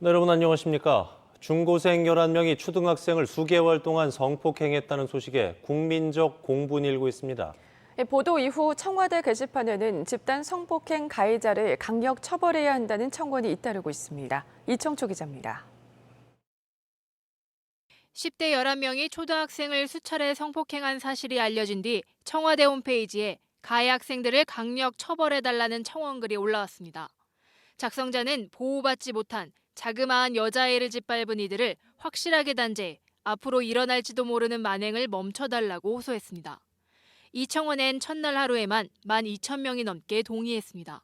네, 여러분 안녕하십니까? 중고생 11명이 초등학생을 수개월 동안 성폭행했다는 소식에 국민적 공분이 일고 있습니다. 예, 보도 이후 청와대 게시판에는 집단 성폭행 가해자를 강력 처벌해야 한다는 청원이 잇따르고 있습니다. 이청초 기자입니다. 10대 11명이 초등학생을 수차례 성폭행한 사실이 알려진 뒤 청와대 홈페이지에 가해 학생들을 강력 처벌해달라는 청원글이 올라왔습니다. 작성자는 보호받지 못한 자그마한 여자애를 짓밟은 이들을 확실하게 단죄해 앞으로 일어날지도 모르는 만행을 멈춰달라고 호소했습니다. 이 청원엔 첫날 하루에만 12,000명이 넘게 동의했습니다.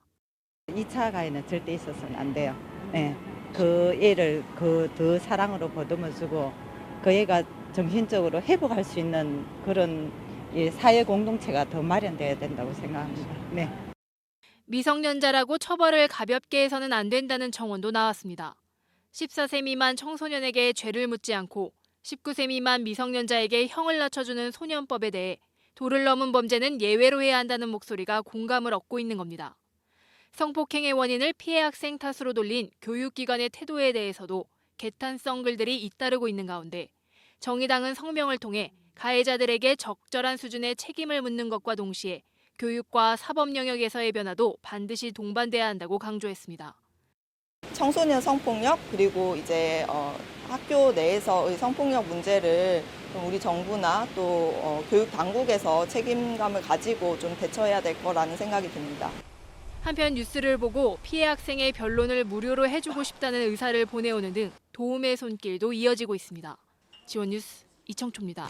2차 가해는 절대 있어서는 안 돼요. 예. 그 애를 그 더 사랑으로 보듬어 주고 그 애가 정신적으로 회복할 수 있는 그런 이 사회 공동체가 더 마련돼야 된다고 생각합니다. 네. 미성년자라고 처벌을 가볍게 해서는 안 된다는 청원도 나왔습니다. 14세 미만 청소년에게 죄를 묻지 않고 19세 미만 미성년자에게 형을 낮춰주는 소년법에 대해 도를 넘은 범죄는 예외로 해야 한다는 목소리가 공감을 얻고 있는 겁니다. 성폭행의 원인을 피해 학생 탓으로 돌린 교육기관의 태도에 대해서도 개탄성 글들이 잇따르고 있는 가운데 정의당은 성명을 통해 가해자들에게 적절한 수준의 책임을 묻는 것과 동시에 교육과 사법 영역에서의 변화도 반드시 동반돼야 한다고 강조했습니다. 청소년 성폭력 그리고 이제 어, 학교 내에서의 성폭력 문제를 좀 우리 정부나 또 어, 교육 당국에서 책임감을 가지고 좀 대처해야 될 거라는 생각이 듭니다. 한편 뉴스를 보고 피해 학생의 변론을 무료로 해주고 싶다는 의사를 보내오는 등 도움의 손길도 이어지고 있습니다. 지원 뉴스 이청초입니다.